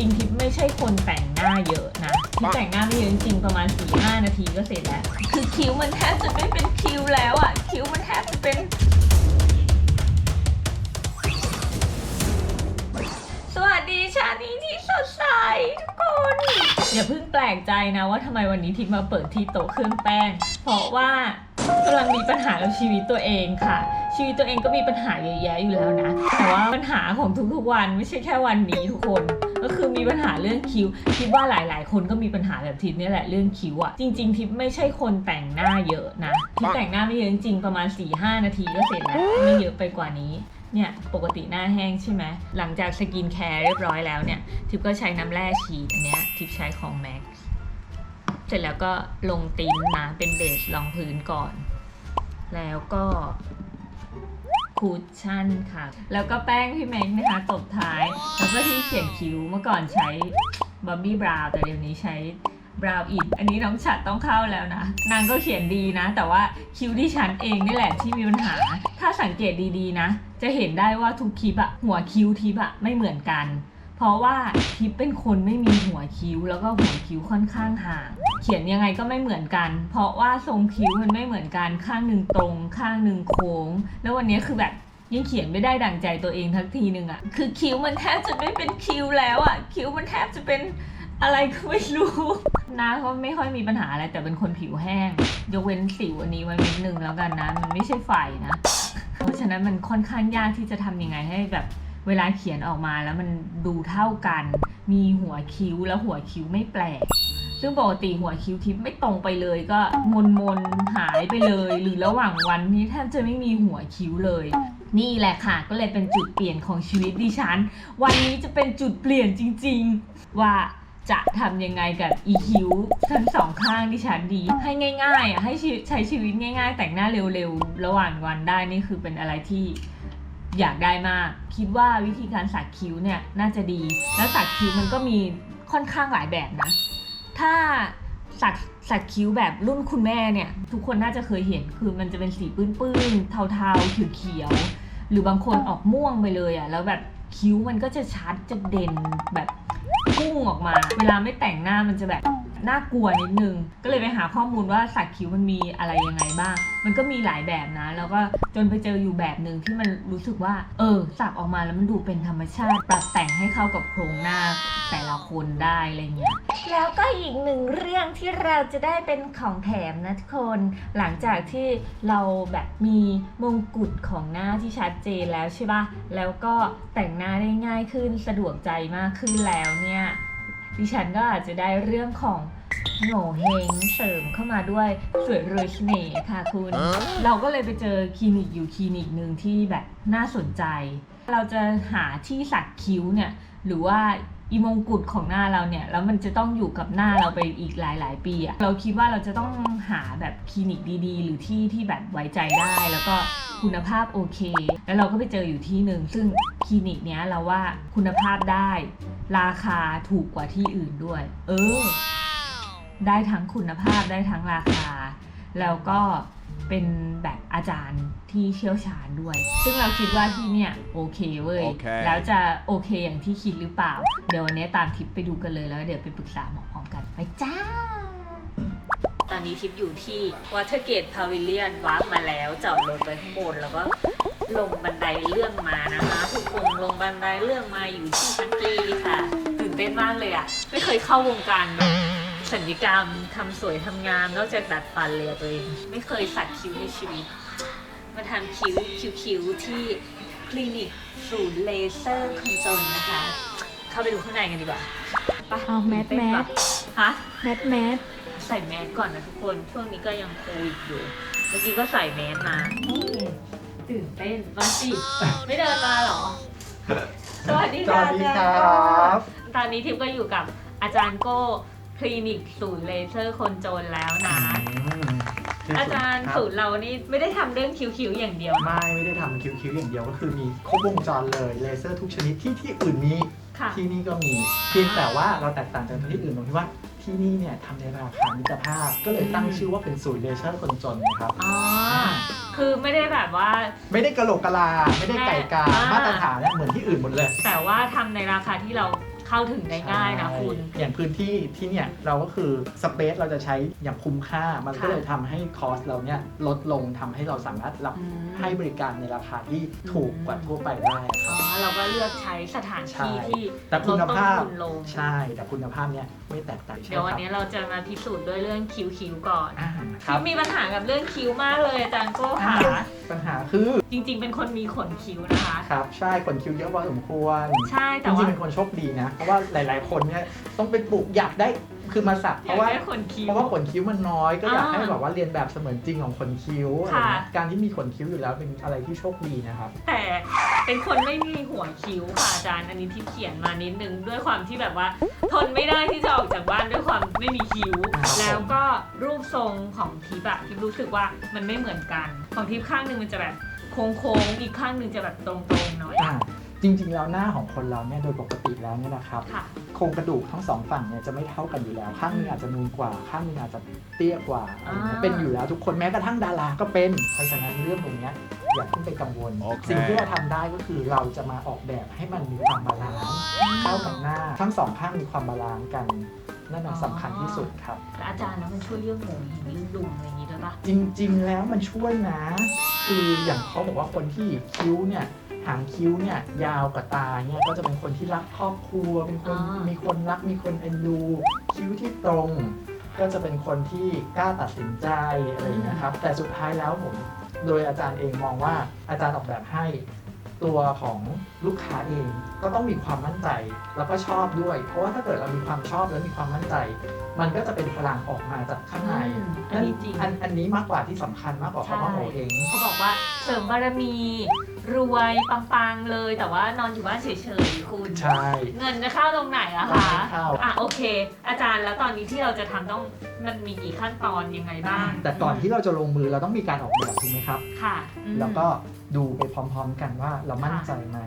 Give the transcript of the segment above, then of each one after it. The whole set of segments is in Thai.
ริงๆทิปไม่ใช่คนแต่งหน้าเยอะนะทิปแต่งหน้าไม่เยอะจริงๆประมาณ4ีหนาทีก็เสร็จแล้ว คือคิ้วมันแทบจะไม่เป็นคิ้วแล้วอะคิ้วมันแทบจะเป็น สวัสดีชานี้ที่สดใสทุกคน อย่าเพิ่งแปลกใจนะว่าทำไมวันนี้ทิพย์มาเปิดที่โต๊ะเครื่องแป้ง เพราะว่ากำลังมีปัญหากับชีวิตตัวเองค่ะ ชีวิตตัวเองก็มีปัญหาเยอะแยะอยู่แล้วนะ แต่ว่าปัญหาของทุกๆวันไม่ใช่แค่วันนี้ทุกคน ก็คือมีปัญหาเรื่องคิ้วคิดว่าหลาย ๆ คนก็มีปัญหาแบบทิพย์เนี่ยแหละเรื่องคิ้วอะจริง ๆ ทิพย์ไม่ใช่คนแต่งหน้าเยอะนะทิพย์แต่งหน้าไม่เยอะจริงๆประมาณ4ีหนาทีก็เสร็จแล้วไม่เยอะไปกว่านี้เนี่ยปกติหน้าแห้งใช่ไหมหลังจากสกินแคร์เรียบร้อยแล้วเนี่ย ทิปก็ใช้น้ำแร่ฉีดอันเนี้ยทิปใช้ของ MAC เสร็จแล้วก็ลงติ้นนะเป็นเบสรองพื้นก่อน แล้วก็ คูชั่นค่ะ แล้วก็แป้งพี่แม็กนะคะตบท้าย แล้วก็ที่เขียนคิ้วเมื่อก่อนใช้บับบี้บราวแต่เดี๋ยวนี้ใช้บราวอินอันนี้น้องฉัดต้องเข้าแล้วนะ นางก็เขียนดีนะ แต่ว่าคิ้วที่ฉันเองนี่แหละที่มีปัญหา ถ้าสังเกตดีๆนะ จะเห็นได้ว่าทุกคลิปอะหัวคิ้วทิปอะไม่เหมือนกัน เพราะว่าทิปเป็นคนไม่มีหัวคิ้ว แล้วก็หัวคิ้วค่อนข้างห่าง เขียนยังไงก็ไม่เหมือนกัน เพราะว่าทรงคิ้วมันไม่เหมือนกันข้างหนึ่งตรง ข้างหนึ่งโค้ง แล้ววันนี้คือแบบยังเขียนไม่ได้ดั่งใจตัวเองทักทีหนึ่งอะคือคิ้วมันแทบจะไม่เป็นคิ้วแล้วอะคิ้วมันแทบจะเป็นอะไรก็ไม่รู้หน้าก็ไม่ค่อยมีปัญหาอะไรแต่เป็นคนผิวแห้ง ยกเว้นสิวอันนี้ไว้นิดนึงแล้วกันนะ มันไม่ใช่ไฟนะ เพราะฉะนั้นมันค่อนข้างยากที่จะทำยังไงให้แบบ เวลาเขียนออกมาแล้วมันดูเท่ากัน มีหัวคิ้วแล้วหัวคิ้วไม่แปลก ซึ่งปกติหัวคิ้วทิพย์ไม่ตรงไปเลยก็มนมนหายไปเลย หรือระหว่างวันนี้แทบจะไม่มีหัวคิ้วเลย นี่แหละค่ะ ก็เลยเป็นจุดเปลี่ยนของชีวิตดิฉัน วันนี้จะเป็นจุดเปลี่ยนจริง ๆ ว่าจะทำยังไงกับอีคิ้วทั้งสองข้างดิฉันดี ให้ง่ายๆอะให้ใช้ชีวิตง่าย ๆ แต่งหน้าเร็วๆ ระหว่างวันได้นี่คือเป็นอะไรที่ อยากได้มาก คิดว่าวิธีการสักคิ้วเนี่ยน่าจะดี แล้วสักคิ้วมันก็มีค่อนข้างหลายแบบนะ ถ้าสักสักคิ้วแบบรุ่นคุณแม่เนี่ย ทุกคนน่าจะเคยเห็นคือมันจะเป็นสีปื้นๆเทาๆเขียวๆหรือบางคนออกม่วงไปเลยอะ่ะแล้วแบบคิ้วมันก็จะชัดจะเด่นแบบพุ่งออกมา เวลาไม่แต่งหน้ามันจะแบบ น่ากลัวนิดนึง ก็เลยไปหาข้อมูลว่าสักคิ้วมันมีอะไรยังไงบ้าง มันก็มีหลายแบบนะ แล้วก็จนไปเจออยู่แบบหนึ่งที่มันรู้สึกว่า เออ สักออกมาแล้วมันดูเป็นธรรมชาติ ปรับแต่งให้เข้ากับโครงหน้าแต่ละคนได้อะไรเงี้ย แล้วก็อีกหนึ่งเรื่องที่เราจะได้เป็นของแถมนะทุกคน หลังจากที่เราแบบมีมงกุฎของหน้าที่ชัดเจนแล้วใช่ปะแล้วก็แต่งหน้าได้ง่ายขึ้นสะดวกใจมากขึ้นแล้วเนี่ย ดิฉันก็อาจจะได้เรื่องของโง่เฮงเสริมเข้ามาด้วยสวยรวยเสน่ห์ค่ะคุณ เราก็เลยไปเจอคลินิกอยู่คลินิกหนึ่งที่แบบน่าสนใจ เราจะหาที่สักคิ้วเนี่ยหรือว่า อีมงกุฎของหน้าเราเนี่ย แล้วมันจะต้องอยู่กับหน้าเราไปอีกหลาย ๆ ปีอะเราคิดว่าเราจะต้องหาแบบคลินิกดีๆ หรือที่ที่แบบไว้ใจได้ แล้วก็คุณภาพโอเค แล้วเราก็ไปเจออยู่ที่หนึ่งซึ่งคลินิกเนี้ยเราว่าคุณภาพได้ ราคาถูกกว่าที่อื่นด้วย เออ ได้ทั้งคุณภาพได้ทั้งราคา แล้วก็ เป็นแบบอาจารย์ที่เชี่ยวชาญด้วย ซึ่งเราคิดว่าที่เนี่ยโอเคเว้ยโอเคแล้วจะโอเคอย่างที่คิดหรือเปล่า เดี๋ยววันนี้ตามทิปไปดูกันเลยแล้วเดี๋ยวไปปรึกษาหมอพร้อมกันไปจ้า ตอนนี้ทิปอยู่ที่ Watergate Pavilion วาร์ปมาแล้วจอดรถไว้ข้างบนแล้วก็ลงบันไดเลื่อนมานะคะทุกคนลงบันไดเลื่อนมาอยู่ที่ชั้นจีค่ะ ตื่นเต้นมากเลยอะไม่เคยเข้าวงการแบบ สัญญกรรมทำสวยทำงามนอกจากดัดฟันเลยอะตัวเอง ไม่เคยสักคิ้วในชีวิต มาทำคิ้วคิ้วๆที่คลินิกศูนย์เลเซอร์คุณจนนะคะ เข้าไปดูข้างในกันดีกว่าไปเอาแมสตื่นเต้นแมสปะฮะแมทแมทใส่แมสก่อนนะทุกคน ช่วงนี้ก็ยังโควิดอยู่ เมื่อกี้ก็ใส่แมสมาตื่นเต้นมาสิไม่เดินมาเหรอ สวัสดีสค่ะวัสดีครัอาจารย์บโก้ตอนนี้ทิพย์ก็อยู่กับอาจารย์โก้ คลินิกศูนย์เลเซอร์คนจนแล้วนะ อาจารย์คบศูนย์เรานี่ไม่ได้ทำเรื่องคิ้วๆอย่างเดียวนะไม่ไม่ได้ทำคิ้วๆอย่างเดียวก็คือมีครบวงจรเลยเลเซอร์ทุกชนิดที่ที่อื่นมีค่ะ ที่นี่ก็มีเพียงแต่ว่าเราแตกต่างจากที่อื่นตรงที่ว่าที่นี่เนี่ยทำในราคามิตรภาพ ก็เลยตั้งชื่อว่าเป็นศูนย์เลเซอร์คนจนนะครับ อ๋อ คือไม่ได้แบบว่า ไม่ได้กะโหลกกะลา ไม่ได้ไก่กาอ่ามาตรฐานเนี่ยเหมือนที่อื่นหมดเลย แต่ว่าทำในราคาที่เราค เข้าถึงได้ง่ายนะคุณใช่อย่างพื้นที่ที่เนี่ยเราก็คือสเปซเราจะใช้อย่างคุ้มค่า มันก็ค่ะเลยทำให้คอสเราเนี่ยลดลงทำให้เราสามารถรับอืมให้บริการในราคาที่ถูกกว่าทั่วไปได้คอ๋รัอบเราก็เลือกใช้สถานที่ใช่ที่แต่คุณภาพลดต้นทุนลงใช่ แต่คุณภาพเนี่ยไม่แตกต่างเดี๋ยววันใช่นี้ครับเราจะมาพิสูจน์ด้วยเรื่องคิ้วคิ้วๆก่อนอ่าคคิ้รัวบมีปัญหากับเรื่องคิ้วมากเลยอาจารย์โก้ค่ะปัญหาคือจริง ๆ เป็นคนมีขนคิ้วนะคะ ครับ ใช่ขนคิ้วเยอะพอสมควร ใช่จแต่ริว่างๆเป็นคนโชคดีนะเพราะว่าหลาย ๆ คนเนี่ยต้องไปปลูกอยากได้คือมาสักอเพยากราะว่าได้ขนคิ้วเพราะว่าขนคิ้วมันน้อยก็อยากอ่าให้แบบว่าเรียนแบบเสมือนจริงของขนคิ้วอะไรค่ะเงี้ยการที่มีขนคิ้วอยู่แล้วเป็นอะไรที่โชคดีนะครับ แต่เป็นคนไม่มีหัวคิ้วค่ะอาจารย์อันนี้ที่เขียนมานิดนึงด้วยความที่แบบว่า ทนไม่ได้ที่จะออกจากบ้านด้วยความไม่มีคิ้วครับแล้วก็รูปทรงของทิปอะทิปรู้สึกว่ามันไม่เหมือนกัน ของทิปข้างหนึ่งมันจะแบบโค้งๆอีกข้างหนึ่งจะแบบตรงๆหน่อยอ่า จริงๆ แล้วหน้าของคนเราเนี่ยโดยปกติแล้วเนี่ยนะครับค่ะ โครงกระดูกทั้งสองฝั่งเนี่ยจะไม่เท่ากันอยู่แล้ว ข้างหนึงอาจจะนูนกว่า ข้างหนึงอาจจะเตี้ยกว่าอะไรเงี้ยอ่า เป็นอยู่แล้วทุกคนแม้กระทั่งดาราก็เป็นเพราะฉะนั้นเรื่องตรงเนี้ยอย่าเพิ่งไปกังวล โอเค สิ่งที่เราทำได้ก็คือเราจะมาออกแบบให้มันมีความบาลานซ์เข้ากับหน้าทั้งสองข้างมีความบาลานซ์กันนั่นนะสำคัญที่สุดครับแล้วอาจารย์แล้วมันช่วยเรื่องหมูหินเรื่องดุมอะไรอย่างนี้ด้วยปะ จริงๆ แล้วมันช่วยนะ คืออย่างเขาบอกว่าคนที่คิ้วเนี่ย หางคิ้วเนี่ยยาวกว่าตาเนี่ยก็จะเป็นคนที่รักครอบครัว เป็นคนมีคนรักมีคนเอ็นดู คิ้วที่ตรง ก็จะเป็นคนที่กล้าตัดสินใจอะไรอย่างเงี้ยครับแต่สุดท้ายแล้วผม โดยอาจารย์เองมองว่าอาจารย์ออกแบบให้ ตัวของลูกค้าเองก็ต้องมีความมั่นใจแล้วก็ชอบด้วย เพราะว่าถ้าเกิดเรามีความชอบและมีความมั่นใจ มันก็จะเป็นพลังออกมาจากข้างในอืมอันนี้จริง อันอันนี้มากกว่าที่สำคัญมากกว่าคำว่าโง่เองเขาบอกว่าเสริมบารมี รวยปังๆเลยแต่ว่านอนอยู่บ้านเฉยๆคุณ ใช่ เงินจะเข้าตรงไหนอะคะไม่เข้า อะโอเค อาจารย์แล้วตอนนี้ที่เราจะทำต้องมันมีกี่ขั้นตอนยังไงบ้างแต่ก่อนที่เราจะลงมือเราต้องมีการออกแบบถูกไหมครับ ค่ะอืมแล้วก็ ดูไปพร้อมๆ กันว่าเรามั่นใจไหม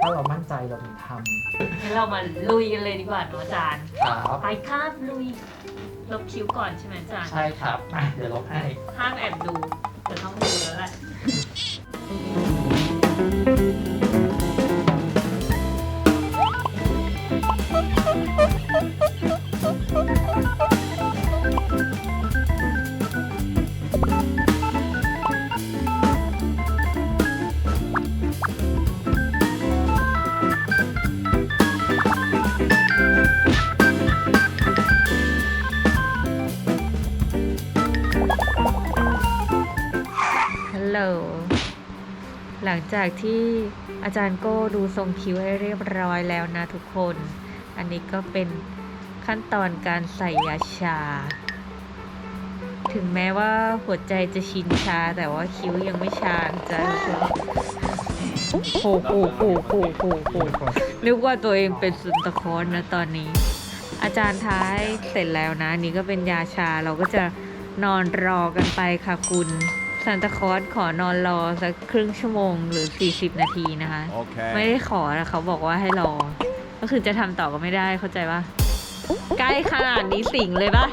ถ้าเรามั่นใจเราถึงทงั้นเรามาลุยกันเลยดีกว่าเนอะอาจารย์ำครับไปครับลุย ลบคิ้วก่อนใช่ไหมอาจารย์ ใช่ครับอะเดี๋ยวลบให้ ห้ามแอบดูแต่ต้องดูแล้วแหละ ลังจากที่อาจารย์โก้ดูทรงคิ้วให้เรียบร้อยแล้วนะทุกคน อันนี้ก็เป็นขั้นตอนการใส่ยาชา ถึงแม้ว่าหัวใจจะชินชา แต่ว่าคิ้วยังไม่ชาจ้ะโอ้โหโอ้โหโอ้โหโอ้โหนึกว่าตัวเองเป็นสุนทรคอนนะตอนนี้ อาจารย์ท้ายเสร็จแล้วนะ นี่ก็เป็นยาชาเราก็จะนอนรอกันไปค่ะคุณ ซันตาคลอสขอนอนรอสักครึ่งชั่วโมงหรือ 40 นาทีนะคะไม่ Okay. ได้ขอนะเขาบอกว่าให้รอ ก็คือจะทำต่อก็ไม่ได้เข้าใจปะใกล้ขนาดนี้สิงเลยปะ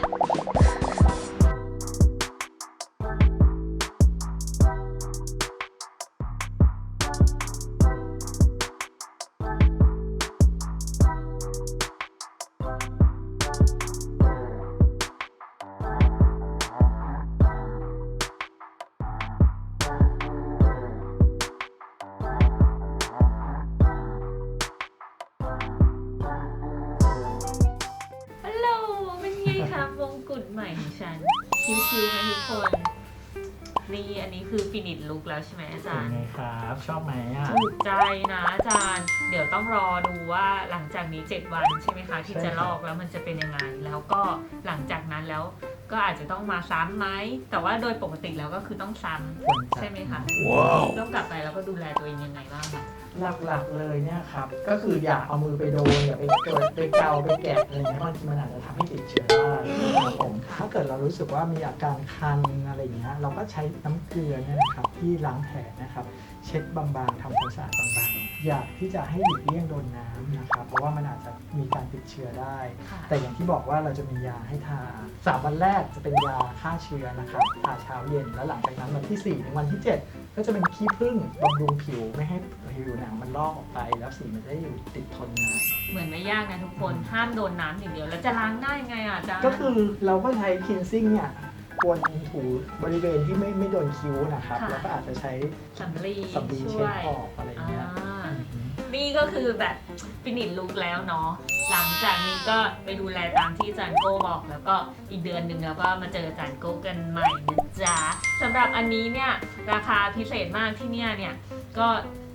นนี้คือฟินิชลุกแล้วใช่ไหมอาเป็จานรย์ ไงครับ ชอบไหมอะ ถูกใจนะอาจารย์ เดี๋ยวต้องรอดูว่าหลังจากนี้ 7 วันใช่ไหมคะ ที่ใช่จะครับ ลอกแล้วมันจะเป็นยังไง แล้วก็หลังจากนั้นแล้วก็อาจจะต้องมาซ้ำไหม แต่ว่าโดยปกติแล้วก็คือต้องซ้ำควรจะใช่ไหมคะ Wow. ต้องกลับไปแล้วก็ดูแลตัวเองยังไงบ้างคะ หลักๆเลยเนี่ยครับ ก็คืออย่าเอามือไปโดนอย่าไปโดไปเกาไปแกะอะไรเงี้ยบางทีมันอาจจะทำให้ติดเชื้อได้ครับผมถ้าเกิดเรารู้สึกว่ามีอาการคันอะไรเงี้ยเราก็ใช้น้ำเกลือเนี่ยนะครับที่ล้างแผลนะครับ เช็ดบางๆทำความสะอาดบางๆ อยากที่จะให้หลีกเลี่ยงโดนน้ำนะครับเพราะว่ามันอาจจะมีการติดเชื้อได้ ค่ะ แต่อย่างที่บอกว่าเราจะมียาให้ทาสามวันแรกจะเป็นยาฆ่าเชื้อนะครับทาเช้าเย็นแล้วหลังจากนั้นวันที่ 4 ถึงวันที่ 7 ก็จะเป็นขี้ผึ้งบำรุงผิวไม่ให้ผิวหนังมันลอกออกไป แล้วสีมันจะได้อยู่ติดทนนาน เหมือนไม่ยากนะทุกคน ห้ามโดนน้ำอย่างเดียว แล้วจะล้างหน้ายังไงอะอาจารย์ก็คือเราก็ใช้คินซิ่งเนี่ย ควรถูบริเวณที่ไม่ไม่โดนคิ้วนะครับ ค่ะ แล้วก็อาจจะใช้สำลีสำลีช่เช็วดยออกอะไรอย่างเงี้ยอ่าอืมนี่ก็คือแบบฟินิชลุกแล้วเนาะหลังจากนี้ก็ไปดูแลตามที่อาจารย์โก้บอก แล้วก็อีกเดือนหนึ่งแล้วก็มาเจออาจารย์โก้กันใหม่นะจ๊ะสำหรับอันนี้เนี่ยราคาพิเศษมากที่เนี่ยเนี่ยก็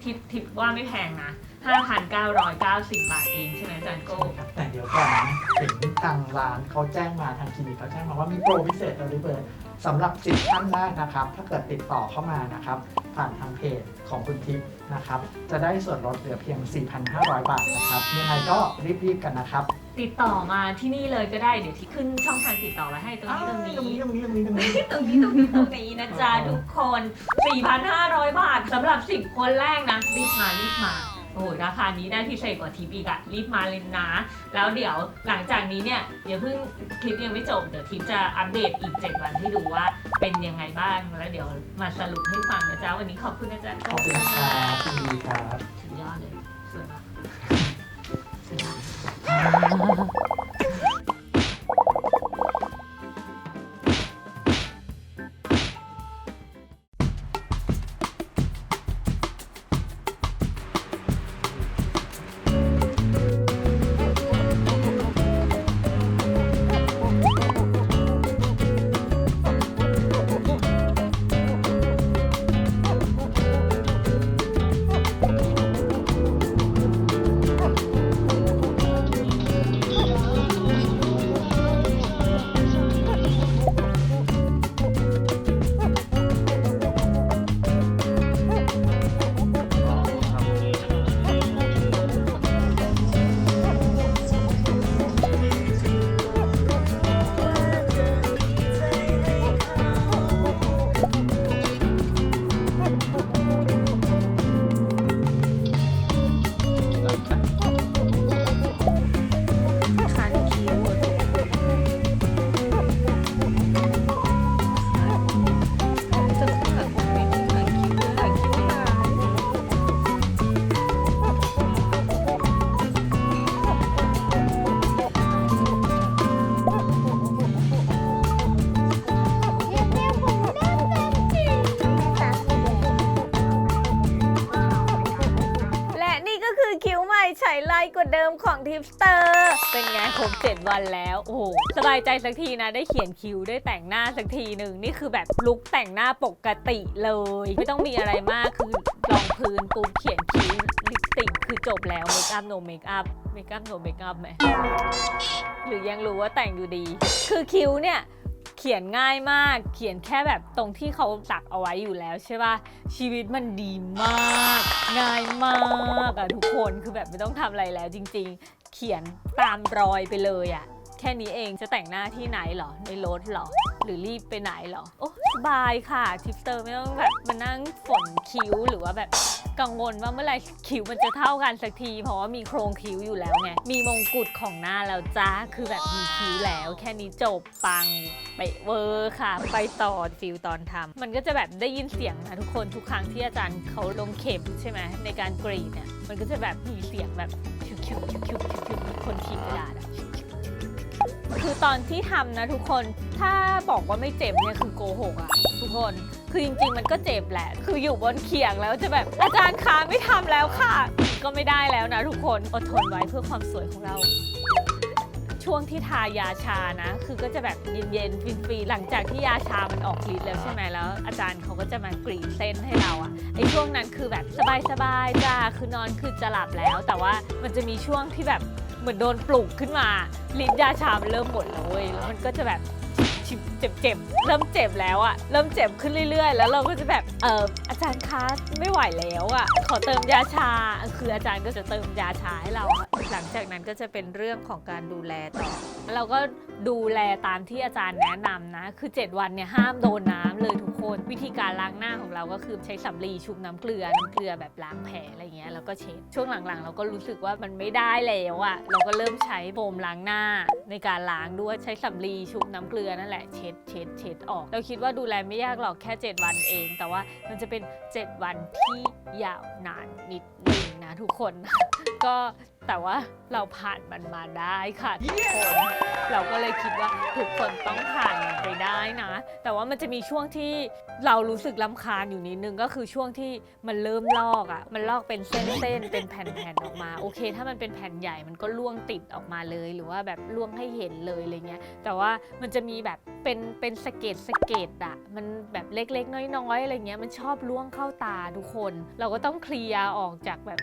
ทิปทิปว่าไม่แพงนะ 5,990 บาทเองใช่ไหมอาจารย์โก้ครับแต่เดี๋ยวก่อนนะเห็นทางร้านเขาแจ้งมาทางคลินิกเขาแจ้งมาว่ามีโปรพิเศษอะไรเบิร์สำหรับสิบท่านแรกนะครับ ถ้าเกิดติดต่อเข้ามานะครับ ผ่านทางเพจของคุณทิพย์นะครับ จะได้ส่วนลดเหลือเพียง 4,500 บาทนะครับยังไงก็รีบๆกันนะครับติดต่อมาที่นี่เลยก็ได้เดี๋ยวที่ขึ้นช่องทางติดต่อไว้ให้ตรงนี้ตรงนี้ตรงนี้ตรงนี้ตรงนี้ตรงนี้ตรงนี้ตรงนี้ตรงนี้นะจ๊ะทุกคน 4,500 บาทสำหรับ 10 คนแรกนะรีบมารีบมา โอ้โหราคานี้ได้พิเศษกว่าทิปอีกอะรีบมาเลยนะ แล้วเดี๋ยวหลังจากนี้เนี่ยอย่าเพิ่งคลิปยังไม่จบ เดี๋ยวทิปจะอัปเดตอีก 7 วันให้ดูว่าเป็นยังไงบ้าง แล้วเดี๋ยวมาสรุปให้ฟังนะจ๊ะ วันนี้ขอบคุณอาจารย์ขอบคุณครับยินดีครับ สุดยอดเลยสวยมากสวยมาก ว่าเดิมของทิปสเตอร์ เป็นไงครบ7วันแล้ว โอ้โห สบายใจสักทีนะ ได้เขียนคิ้วได้แต่งหน้าสักทีหนึ่ง นี่คือแบบลุกแต่งหน้าปกติเลย ไม่ต้องมีอะไรมากคือรองพื้นปุ๊บเขียนคิ้วลิปสติกคือจบแล้วเมคอัพโนเมคอัพเมคอัพโนเมคอัพไหมหรือยังรู้ว่าแต่งอยู่ดี คือคิ้วเนี่ย เขียนง่ายมาก เขียนแค่แบบตรงที่เขาตักเอาไว้อยู่แล้วใช่ป่ะ ชีวิตมันดีมาก ง่ายมากอะทุกคน คือแบบไม่ต้องทำอะไรแล้วจริง ๆ เขียนตามรอยไปเลยอะ แค่นี้เองจะแต่งหน้าที่ไหนเหรอ ในรถเหรอ หรือรีบไปไหนเหรอ โอ้สบายค่ะ ทิปเตอร์ไม่ต้องแบบมานั่งฝนคิ้วหรือว่าแบบกังวลว่าเมื่อไหร่คิ้วมันจะเท่ากันสักที เพราะว่ามีโครงคิ้วอยู่แล้วไง มีมงกุฎของหน้าแล้วจ้า คือแบบมีคิ้วแล้ว แค่นี้จบปังไปเวอร์ค่ะ ไปต่อฟิลตอนทำมันก็จะแบบได้ยินเสียงนะทุกคนทุกครั้งที่อาจารย์เขาลงเข็มใช่ไหมในการกรีดเนี่ยมันก็จะแบบมีเสียงแบบคิวคิวคิวคิวคิวคิวคนขีดกระดาษอะ คือตอนที่ทำนะทุกคน ถ้าบอกว่าไม่เจ็บเนี่ยคือโกหกอะทุกคน คือจริงๆมันก็เจ็บแหละ คืออยู่บนเขียงแล้วจะแบบอาจารย์คะไม่ทำแล้วค่ะ ก็ไม่ได้แล้วนะทุกคน อดทนไว้เพื่อความสวยของเรา ช่วงที่ทายาชานะ คือก็จะแบบเย็นๆฟินๆหลังจากที่ยาชามันออกฤทธิ์แล้วใช่ไหมแล้ว อาจารย์เขาก็จะมากรีดเส้นให้เราอะไอช่วงนั้นคือแบบสบายๆจ้าคือนอนคือจะหลับแล้ว แต่ว่ามันจะมีช่วงที่แบบ เหมือนโดนปลุกขึ้นมาลิ้นยาชามันเริ่มหมดแล้วเว้ยแล้วมันก็จะแบบเจ็บเจ็บเริ่มเจ็บแล้วอะเริ่มเจ็บขึ้นเรื่อย ๆ แล้วเราก็จะแบบเอออาจารย์คะไม่ไหวแล้วอะขอเติมยาชา คืออาจารย์ก็จะเติมยาชาให้เรา หลังจากนั้นก็จะเป็นเรื่องของการดูแลต่อ เราก็ดูแลตามที่อาจารย์แนะนำนะ คือ 7 วันเนี่ยห้ามโดนน้ำเลยทุกคน วิธีการล้างหน้าของเราก็คือใช้สำลีชุบน้ำเกลือน้ำเกลือแบบล้างแผลอะไรเงี้ยแล้วก็เช็ดช่วงหลังๆ เราก็รู้สึกว่ามันไม่ได้แล้วอะเราก็เริ่มใช้โฟมล้างหน้า ในการล้างด้วยใช้สำลีชุบน้ำเกลือนั่นแหละเช็ดเช็ดเช็ดออก เราคิดว่าดูแลไม่ยากหรอกแค่ 7 วันเอง แต่ว่ามันจะเป็น 7 วันที่ยาวนานนิดนึงนะทุกคนก็ แต่ว่าเราผ่านมันมาได้ค่ะทุกคนเราก็เลยคิดว่าทุกคนต้องผ่านมันไปได้นะ แต่ว่ามันจะมีช่วงที่เรารู้สึกลำคาญอยู่นิดนึงก็คือช่วงที่มันเริ่มลอกอะ่ะ มันลอกเป็นเส้นๆเป็นแผ่นๆออกมา โอเค ถ้ามันเป็นแผ่นใหญ่มันก็ล่วงติดออกมาเลย หรือว่าแบบล่วงให้เห็นเลยอะไรเงี้ย แต่ว่ามันจะมีแบบเป็นเป็นสะเก็ดสะเก็ดอะมันแบบเล็กๆ น้อยๆอะไรเงี้ยมันชอบล่วงเข้าตาทุกคน เราก็ต้องเคลียร์ออกจากแบบ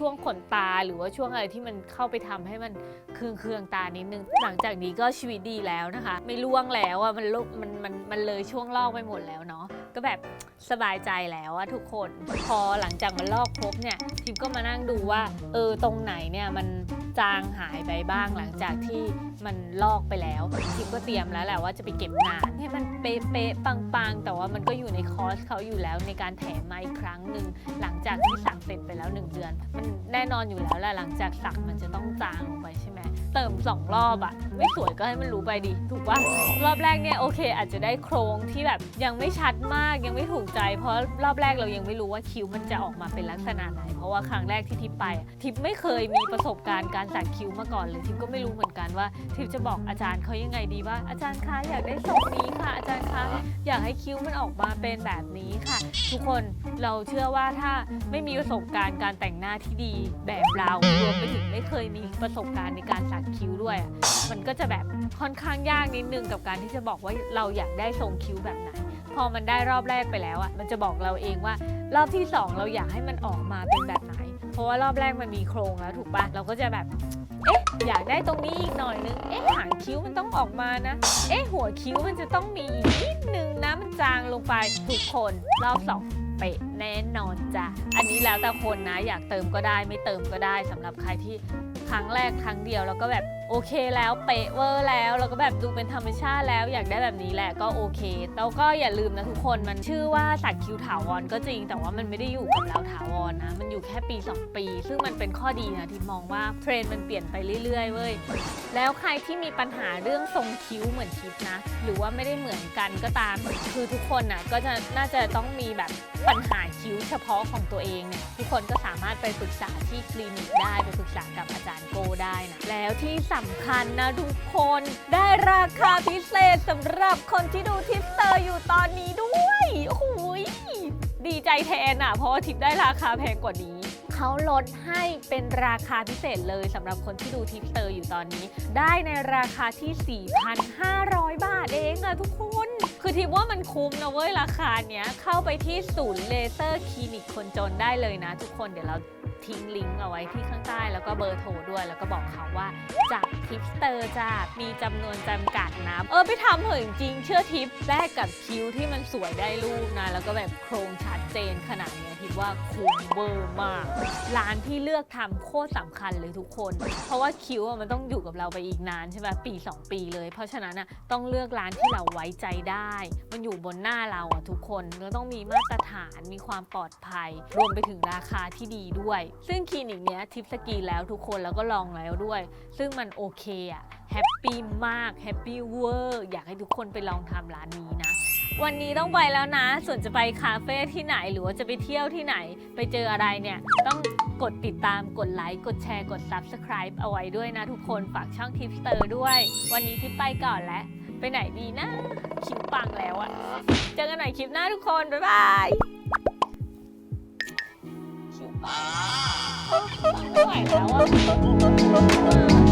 ช่วงขนตาหรือว่าช่วงอะไรที่มันเข้าไปทำให้มันเคืองเคืองตานิดนึง หลังจากนี้ก็ชีวิตดีแล้วนะคะ ไม่ล่วงแล้วอะมันลุมันมันมันเลยช่วงลอกไปหมดแล้วเนาะก็แบบสบายใจแล้วอะทุกคนพอหลังจากมันลอกครบเนี่ยทิมก็มานั่งดูว่าเออตรงไหนเนี่ยมันจางหายไปบ้างหลังจากที่มันลอกไปแล้วทิมก็เตรียมแล้วแหละว่าจะไปเก็บงานให้มัน เป๊ะๆปังๆ แต่ว่ามันก็อยู่ในคอร์สเขาอยู่แล้วในการแถมมาอีกครั้งหนึ่งหลังจากที่สักเสร็จไปแล้ว 1 เดือน มันแน่นอนอยู่แล้วแหละหลังจากสักมันจะต้องจางลงไปใช่ไหมเติม2รอบอะไม่สวยก็ให้มันรู้ไปดิถูกปะรอบแรกเนี่ยโอเค อาจจะได้โครงที่แบบยังไม่ชัดมากยังไม่ถูกใจ เพราะรอบแรกเรายังไม่รู้ว่าคิ้วมันจะออกมาเป็นลักษณะไหน เพราะว่าครั้งแรกที่ทิปไปทิปไม่เคยมีประสบการณ์การสักคิ้วมาก่อนเลยทิปก็ไม่รู้เหมือนกันว่าทิปจะบอกอาจารย์เขายังไงดีว่าอาจารย์คะอยากได้ทรงนี้ค่ะอาจารย์คะอยากให้คิ้วมันออกมาเป็นแบบนี้ค่ะ ทุกคนเราเชื่อว่าถ้าไม่มีประสบการณ์การแต่งหน้าที่ดีแบบเรารวมไปถึงไม่เคยมีประสบการณ์ในการสักคิ้วด้วย มันก็จะแบบค่อนข้างยากนิดนึงกับการที่จะบอกว่าเราอยากได้ทรงคิ้วแบบไหนพอมันได้รอบแรกไปแล้วอะมันจะบอกเราเองว่ารอบที่สองเราอยากให้มันออกมาเป็นแบบไหน เพราะว่ารอบแรกมันมีโครงแล้วถูกปะเราก็จะแบบ เอ๊ะ อยากได้ตรงนี้อีกหน่อยนึง เอ๊ะ หางคิ้วมันต้องออกมานะ เอ๊ะ หัวคิ้วมันจะต้องมีอีกนิดนึงนะ มันจางลงไปทุกคนรอบสองเป๊ะแน่นอนจ้ะ อันนี้แล้วแต่คนนะ อยากเติมก็ได้ไม่เติมก็ได้สำหรับใครที่ครั้งแรกครั้งเดียวแล้วก็แบบ โอเคแล้วเป๊ะเวอร์แล้วแล้วก็แบบดูเป็นธรรมชาติแล้วอยากได้แบบนี้แหละก็โอเคแล้วก็อย่าลืมนะทุกคนมันชื่อว่าสักคิ้วถาวรก็จริง แต่ว่ามันไม่ได้อยู่กับเราถาวรนะ มันอยู่แค่ปี 2 ปี ซึ่งมันเป็นข้อดีนะที่มองว่าเทรนด์มันเปลี่ยนไปเรื่อยๆเว้ยแล้วใครที่มีปัญหาเรื่องทรงคิ้วเหมือนทิปนะ หรือว่าไม่ได้เหมือนกันก็ตาม คือทุกคนน่ะก็จะน่าจะต้องมีแบบปัญหาคิ้วเฉพาะของตัวเองเนี่ยทุกคนก็สามารถไปปรึกษาที่คลินิกได้ไปปรึกษากับอาจารย์โกได้นะแล้วที่สำคัญนะทุกคน ได้ราคาพิเศษสำหรับคนที่ดูทิปเตอร์อยู่ตอนนี้ด้วยโอ้โหยดีใจแทนอะ เพราะว่าทิปได้ราคาแพงกว่านี้ เขาลดให้เป็นราคาพิเศษเลยสำหรับคนที่ดูทิปเตอร์อยู่ตอนนี้ ได้ในราคาที่ 4,500 บาทเองอะทุกคน คือทิปว่ามันคุ้มนะเว้ยราคาเนี้ย เข้าไปที่ศูนย์เลเซอร์คลินิกคนจนได้เลยนะทุกคนเดี๋ยวเรา ทิ้งลิงก์เอาไว้ที่ข้างใต้แล้วก็เบอร์โทรด้วย แล้วก็บอกเขาว่าจากทิปสเตอร์จ้ามีจำนวนจำกัดนะ เออไปทำเถอะจริงเชื่อทิปแลกกับคิ้วที่มันสวยได้รูปนะ แล้วก็แบบโครงชัดเจนขนาดนี้ทิปว่าคุ้มเวอร์มาก ร้านที่เลือกทำโคตรสำคัญเลยทุกคน เพราะว่าคิ้วมันต้องอยู่กับเราไปอีกนานใช่ไหมปี 2 ปีเลย เพราะฉะนั้นอะต้องเลือกร้านที่เราไว้ใจได้ มันอยู่บนหน้าเราอะทุกคนแล้วต้องมีมาตรฐานมีความปลอดภัย รวมไปถึงราคาที่ดีด้วยซึ่งคลินิกเนี้ยทิปสกีแล้วทุกคนแล้วก็ลองแล้วด้วย ซึ่งมันโอเคอะแฮปปี้มากแฮปปี้เวอร์อยากให้ทุกคนไปลองทำร้านนี้นะ วันนี้ต้องไปแล้วนะ ส่วนจะไปคาเฟ่ที่ไหนหรือว่าจะไปเที่ยวที่ไหน ไปเจออะไรเนี่ย ต้องกดติดตามกดไลค์ กดแชร์ กด Subscribe เอาไว้ด้วยนะทุกคนฝากช่องทิปสเตอร์ด้วย วันนี้ทิปไปก่อนแล้วไปไหนดีนะคิวปังแล้วอะเจอกันใหม่คลิปหน้าทุกคน บ๊ายบาย ไม่ไหวแล้วอะ